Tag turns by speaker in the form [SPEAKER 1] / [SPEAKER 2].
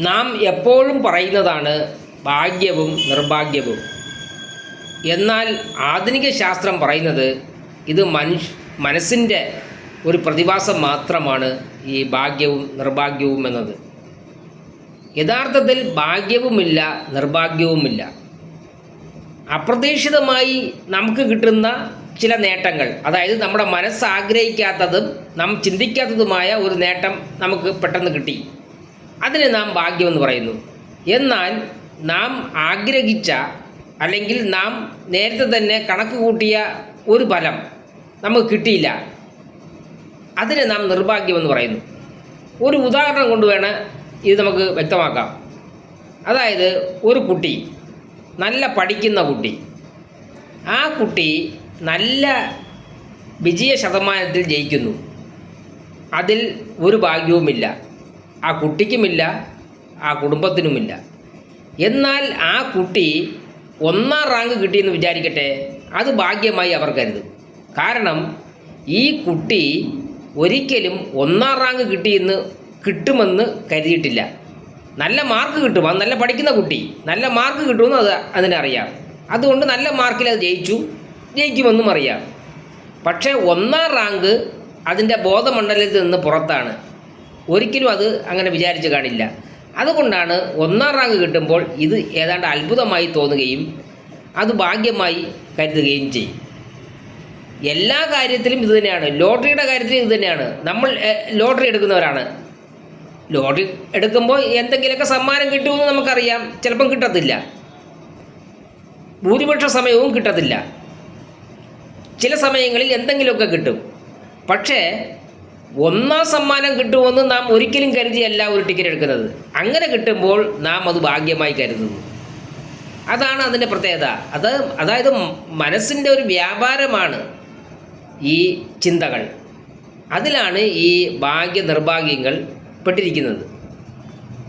[SPEAKER 1] നാം എപ്പോഴും പറയുന്നതാണ് ഭാഗ്യവും നിർഭാഗ്യവും. എന്നാൽ ആധുനിക ശാസ്ത്രം പറയുന്നത് ഇത് മനുഷ്യ മനസ്സിന്റെ ഒരു പ്രതിഭാസം മാത്രമാണ് ഈ ഭാഗ്യവും നിർഭാഗ്യവും എന്നത്. യഥാർത്ഥത്തിൽ ഭാഗ്യവുമില്ല നിർഭാഗ്യവുമില്ല. അപ്രതീക്ഷിതമായി നമുക്ക് കിട്ടുന്ന ചില നേട്ടങ്ങൾ അതായത് നമ്മുടെ മനസ്സ് ആഗ്രഹിക്കാത്തതും നാം ചിന്തിക്കാത്തതുമായ ഒരു നേട്ടം നമുക്ക് പെട്ടെന്ന് കിട്ടി. അതിന് നാം ഭാഗ്യമെന്ന് പറയുന്നു. എന്നാൽ നാം ആഗ്രഹിച്ച അല്ലെങ്കിൽ നാം നേരത്തെ തന്നെ കണക്ക് കൂട്ടിയ ഒരു ഫലം നമുക്ക് കിട്ടിയില്ല. അതിനെ നാം നിർഭാഗ്യമെന്ന് പറയുന്നു. ഒരു ഉദാഹരണം കൊണ്ട് വേണം ഇത് നമുക്ക് വ്യക്തമാക്കാം. അതായത് ഒരു കുട്ടി നല്ല പഠിക്കുന്ന കുട്ടി. ആ കുട്ടി നല്ല വിജയ ശതമാനത്തിൽ ജയിക്കുന്നു. അതിൽ ഒരു ഭാഗ്യവുമില്ല. ആ കുട്ടിക്കുമില്ല ആ കുടുംബത്തിനുമില്ല. എന്നാൽ ആ കുട്ടി ഒന്നാം റാങ്ക് കിട്ടിയെന്ന് വിചാരിക്കട്ടെ അത് ഭാഗ്യമായി അവർ കരുതും. കാരണം ഈ കുട്ടി ഒരിക്കലും ഒന്നാം റാങ്ക് കിട്ടിയെന്ന് കിട്ടുമെന്ന് കരുതിയിട്ടില്ല. നല്ല മാർക്ക് കിട്ടും അത് നല്ല പഠിക്കുന്ന കുട്ടി. നല്ല മാർക്ക് കിട്ടുമെന്ന് അത് അതിനറിയാം. അതുകൊണ്ട് നല്ല മാർക്കിൽ അത് ജയിച്ചു ജയിക്കുമെന്നും അറിയാം. പക്ഷേ ഒന്നാം റാങ്ക് അതിന്റെ ബോധമണ്ഡലത്തിൽ നിന്ന് പുറത്താണ്. ഒരിക്കലും അത് അങ്ങനെ വിചാരിച്ച് കാണില്ല. അതുകൊണ്ടാണ് ഒന്നാം റാങ്ക് കിട്ടുമ്പോൾ ഇത് ഏതാണ്ട് അത്ഭുതമായി തോന്നുകയും അത് ഭാഗ്യമായി കരുതുകയും ചെയ്യും. എല്ലാ കാര്യത്തിലും ഇത് തന്നെയാണ്. ലോട്ടറിയുടെ കാര്യത്തിലും ഇത് തന്നെയാണ്. നമ്മൾ ലോട്ടറി എടുക്കുന്നവരാണ്. ലോട്ടറി എടുക്കുമ്പോൾ എന്തെങ്കിലുമൊക്കെ സമ്മാനം കിട്ടുമെന്ന് നമുക്കറിയാം. ചിലപ്പം കിട്ടത്തില്ല. ഭൂരിപക്ഷ സമയവും കിട്ടത്തില്ല. ചില സമയങ്ങളിൽ എന്തെങ്കിലുമൊക്കെ കിട്ടും. പക്ഷേ ഒന്നാം സമ്മാനം കിട്ടുമെന്ന് നാം ഒരിക്കലും കരുതിയല്ല ഒരു ടിക്കറ്റ് എടുക്കുന്നത്. അങ്ങനെ കിട്ടുമ്പോൾ നാം അത് ഭാഗ്യമായി കരുതുന്നു. അതാണ് അതിന്റെ പ്രത്യേകത. അത് അതായത് മനസ്സിന്റെ ഒരു വ്യാപാരമാണ് ഈ ചിന്തകൾ. അതിലാണ് ഈ ഭാഗ്യ നിർഭാഗ്യങ്ങൾ പെട്ടിരിക്കുന്നത്.